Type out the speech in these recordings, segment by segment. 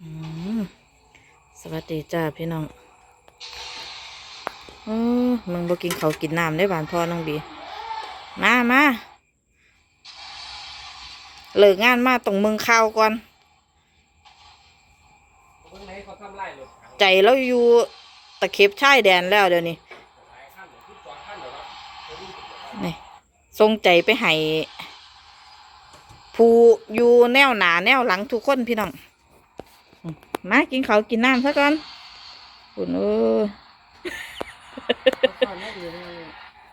สวัสดีจ้าพี่น้องอมึงบ่กินเขากินน้ำได้บานพ่อน้องบี มามาเลิกงานมาต้องมึงข้าวก่อนเพิ่งเขาทำไร่เลยใจเราอยู่ตะเข็บชายแดนแล้วเดี๋ยวนี้นี่ทรงใจไปให้ผู้อยู่แนวหนาแนวหลังทุกคนพี่น้อง มมากินเขาวกินน้ำซะก่อนคุณเออข้าวไม่ดีเลย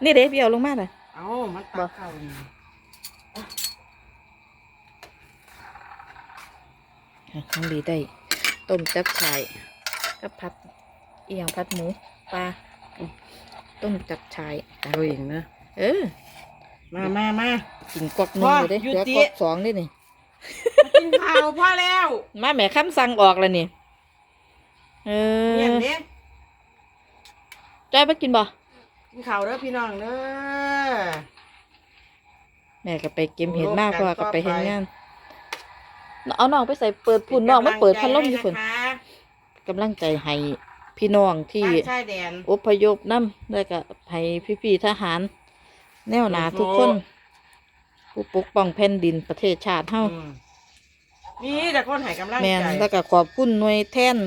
นี่เด้พี่เอาลงมาเลยเอ้ามันตักข้าวนี่น้องดีได้ ต้มจับชายกับพัดเอียงพัดหมูปลาอืมต้มจับชายเอาเองนะเออ มามามากินกวักหนึ่งพ่ออยู่เด้อยู่เหลือติกวักสองนี่นี่กิ นข้าวพอแล้วมาแหม่คำสั่งออกแล้วนี่เอเนี่ยอเด้จ้อยไปกินบ่กินข้าวเด้อพี่น้องเด้อแม่ก็ไปเก็บเห็ดมากโอ้เพราะว่าการก็ไปเห็นต่อไปงานเอาน้องไปใส่เปิดพุ่นน้องมาเปิดพัดลมอยู่พุ่นเป็กำลังใจให้นะคะกำลังใจให้พี่น้องที่บ้านชายแดนอพยพน้ำแล้วก็ให้พี่ๆทหาร แนวหนาทุกคนผู้ปกป้องแผ่นดินประเทศชาติเฮา อืมมีแต่คนให้กำลังแม่นใจแล้วก็ขอบคุณหน่วยแทน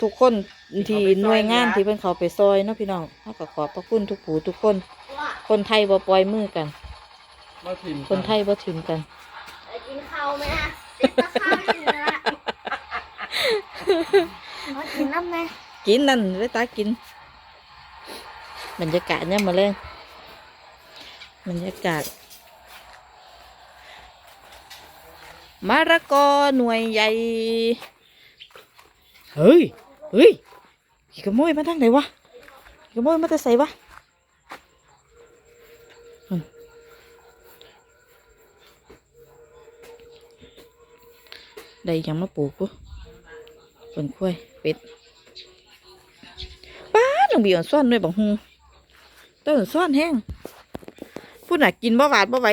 ทุกคนที่ที่เขาไปซอยหน่วยงานเหลือที่เพิ่นเขาไปซอยเนาะพี่น้องเฮาก็ขอบพระคุณทุกผู้ทุกคน คนไทยบ่ปล่อยมือกันบ่ถิ่มคนไทยบ่ถิ่มกัน ไปกินข้าวไหมอะติดตะข้าวเหนือมากินน้ำไหมกินนั่นไว้ตากินบรรยากาศเนี่ยมาเลยบรรยากาศ มะระกอหน่วยใหญ่ เฮ้ย เฮ้ยขโมยมาทางไหนวะขโมยมาแต่ใส่วะได้ยังมาปลูกปุ๊เป็นกล้วยเป็ดป้าดน้องบีอ่อนซ่อนด้วยบังฮูต้นซ่อนแห้งพูดหน่ะกินบ่หวาดบ่ไหว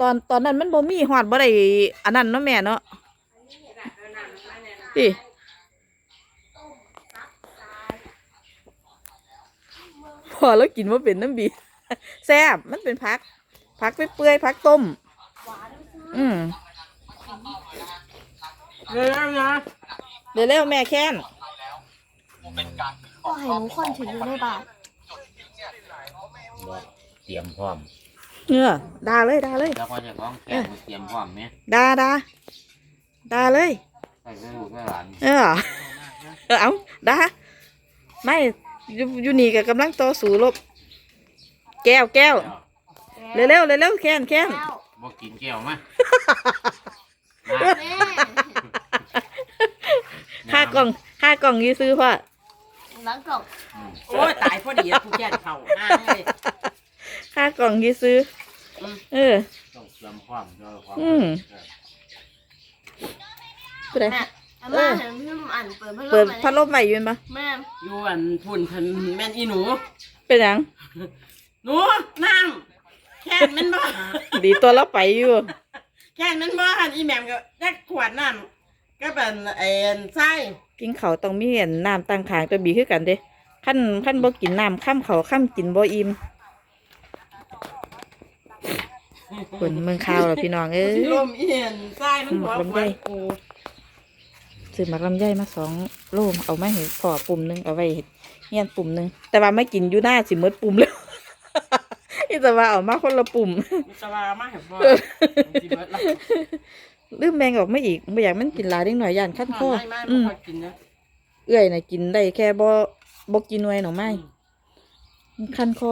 ตอนตอนนั้นมันบ่มีหอดบ่ได้อันนั้นเนาะแม่เนาะพี่พอแล้วกินว่าเป็นน้ำบีแซ่บมันเป็นพัก พักไปเปื่อยๆพักต้ม อืมเร็วๆนะเดี๋ยวเร็วๆแม่แค้นก็ให้หนูคนถืออยู่ในบาทเตรียมพร้อม เงือด่าเลยด่าเลยแล้วก็จะต้องแกงเตรียมพร้อมไหมด่าด่าด่าเลย ใส่ให้ลูกให้หลานเออ เออเอาด่าไม่อยู่อยู่นี่กับกำลังต่อสู้รบแก้วแก้วเร็วเร็วเร็วเร็วแค้นแค้นแล้วบ่กินแก้วมาแม่ค่ากล่องค่ากล่องยี่ซื้อพ่อหลังกล่องโอ้ยตายพอดีอะผู้แก่เขาห้างเลย ค่ากล่องยี่ซื้ออมเออ ต้องเตรียมพร้อมเจ้าความอืม ผู้ใดแม่อาม่าเห็นพี่อ่านเปิดพัดลมเปิดไหมพัดลมใหม่ยืนปะแม่อยู่อันพุ่นเพิ่นแม่นอีหนู เป็นหยังหนูน้ำแค่นมันบ่ ดีตัวเราไปอยู่ แค่นั้นบ่อันอีแหม่มก็แยกขวดน้ำก็เป็นไอ้อันไส้กินเขาวต้องมีเห็นน้ำตั้งขางตัวบีคือกันเด้ขั้นขั้นบ่กินน้ำข้ามเขาข้ามกินบ่อิ่ม คนเมืองข้าวแล้วพี่น้องเอ้ยลมอีเห็นไส้มันหัวอืมลำไยขวดกูซื้อหมักลำไยมาสองโลเอามาให้พอปุ่มหนึงเอาไว้เฮ็ดเฮียนปุ่มหนึงแต่ว่าไม่กินอยู่หน้าสิหมดปุ่มแล้วนี่แต่ว่าเอามาคนละปุ่มมิตรวามาให้พ่อสิเบิดละลืมแมงออกมาอีกไม่อยากมันกินหลายนิดหน่อยย่านขั้นคอไม่ไม่อืบ่มค่อยกินนะเอื้อยน่ะกินได้แค่บ่บ่กินหน่วยหน่อไม้มันขั้นคอ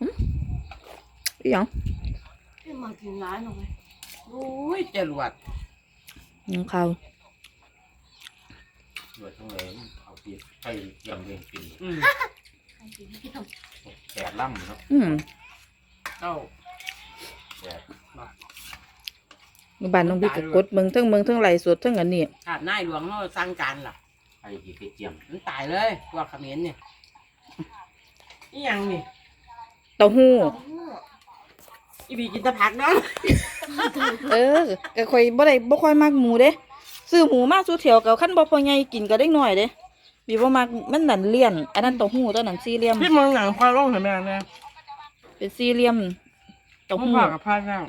หึ อีหยังพี่มากินร้านหนูไหมโอ้ยจรวดยังข้าวเดือดทั้งเลยเอาปีให้เตรียมเรียงกินอืมใครกินพี่ทำแกะล่ำเนาะอืมเจ้าแกะบ้านน้องบิ๊กก็กดเมืองเทั้งเมืองเทั้งไหลฟ์สดเทั้งอันนี้ขาดนายหลวงเนาะสั่งการล่ะไอ้ที่ไปเตรียมมันตายเลยพวกเขมิ้นเนี่ยนี่ยังนี่เต้าหู้ อีบีกินแตะผักเนาะเออก็ค่อยบ่ได้บ่ค่อยมักหมูเด้ซื้อหมูมาสู้เถียวกับขั้นบ่พอใหญ่กินก็ได้หน่อยเด้บีบ่มักมันนั่นเลี่ยน อันนั้นเต้าหู้ตัวนั้นสี่เหลี่ยมพี่มองหนังควายร้องเห็นไหมเนี่ยเป็นสี่เหลี่ยมเต้าต้องหู้ผ่ากับพายแล้ว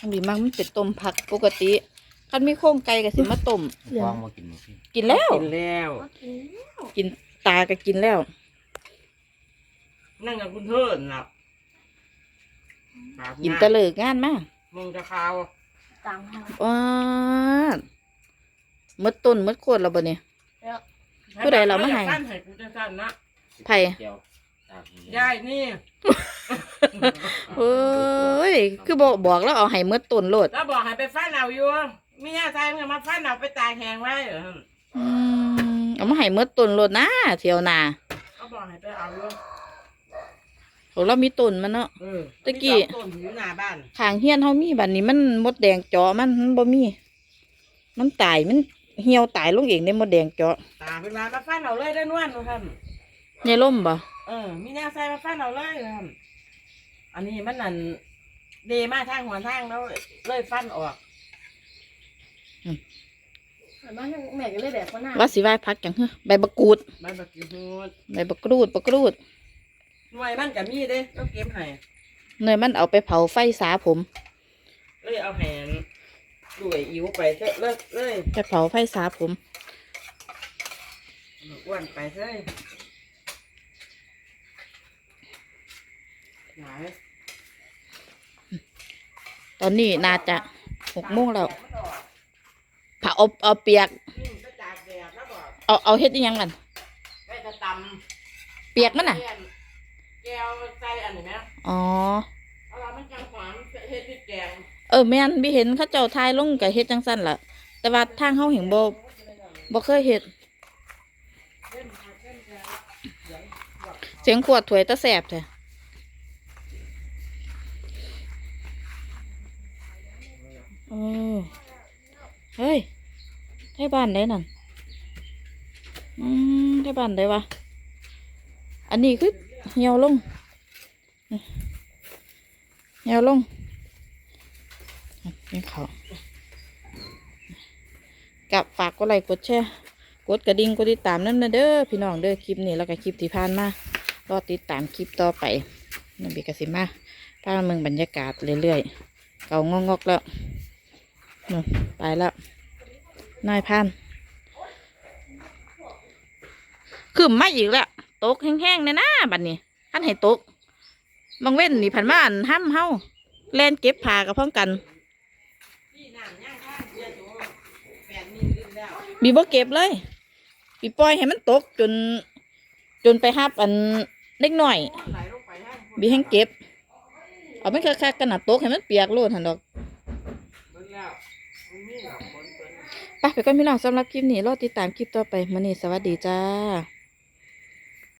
อันบีมักมันเป็นต้มผักปกติคันมีโครงไก่ก็สิมาต้มฟองมากินหมดพี่กินแล้ว กินแล้วก็กินกินตาก็กินแล้ว นั่งกับคุณเทิร์นน่ะ กินแตะเลิกงานมามึงจะขาวต่างหากว้าดหมดต้นหมดโคตรแล้วบ่เนี่ยแล้วผู้ใดเรามาให้สั้นให้กูจะสั้นนะไผ่เจียวตากนี่ยายนี่เอ้ย คือบอกบอกแล้วเอาให้หมดต้นโลดแล้วบอกให้ไปฟันเอาอยู่มีหน้าใจมึงมาฟันเอาไปตากแหงไว้เหรออืมเอามาให้หมดต้นโลดนะเที่ยวนาเขาบอกให้ไปเอาอยู่ ของเรามีต้นมันเนาะ เออตะกี้ มีสองต้นอยู่หน้าบ้านข้างเฮียนเฮามีบัดนี้มันมดแดงเจาะมันมันบ่มี มันตายมันเหี่ยวตายลงเองได้มดแดงเจาะตาเป็นมามาฟันเอาเลยได้นวลนูท่านในร่มบ่เออ มีหน้าใจมาฟันเอาเลยท่านอันนี้มันนั่นเดมาทางหัวทางแล้วเลยฟันออกเหมือนว่าแม่ก็เลยแบบว่าหน้าว่าสิไหว้พักจังเฮ้อใบบักกูด ใบบักกีฮูด ใบบักรูดบักรูด หน่วยมันกับมีเด้ต้องเก็บให้เนยมันเอาไปเผาไฟสาผม เลยเอาแหนด้วยอิ๋วไปเถอะเลิกเลยไปเผาไฟสาผมอ้วนไปเถอะหลายตอนนี้น่าจะหกโมงแล้วเผาเอาเอาเปียก นี่มันจะจากแดดแล้วบอกเอาเอาเฮ็ดอีหยังกันไว้จะตเปียกำมันน่ะ แก้วใส่อันนี้ไหมอ๋อเอาละมันจังหวานเฮ็ดพริกแกงเออแม่นบิเห็นเขาเจ้าทายลงกับเฮ็ดจังสั้นล่ะ แต่ว่าทางเฮาเห็นบ่บ่เคยเฮ็ดเสียงขวดถวยตะแสบแท้โอ้เฮ้ยไทยบ้านได้นั่นอืมไทยบ้านได้วะอันนี้คือ เหี่ยวลงเหี่ยวลงนี่เขากับฝากกดไลค์กดแชร์กดกระดิ่งกดติดตามนั่นนะเด้อพี่น้องเด้อคลิปนี้แล้วก็คลิปที่ผ่านมารอติดตามคลิปต่อไปนบีกสิมาพาเมืองบรรยากาศเรื่อยๆเก่างอกๆแล้วนู่นไปแล้วนายพันขึ้นมาอีกแล้ว ตกแห้งๆเลยนะบัดนี้ท่านให้ตกบางเว้นนี่ผันมานห้ำเฮาแล่นเก็บผากับพ้องกันบีบ่เก็บเลยบีปล่อยให้มันตกจน จนไปหับอันเล็กหน่อยไหลลงไปให้บีให้เก็บ เอาไม่คักๆกันนะตกให้มันเปียกโลดหันดอกไปไปก่อนพี่น้องสำหรับคลิปนี้รอติดตามคลิปต่อไปมื้อนี้สวัสดีจ้า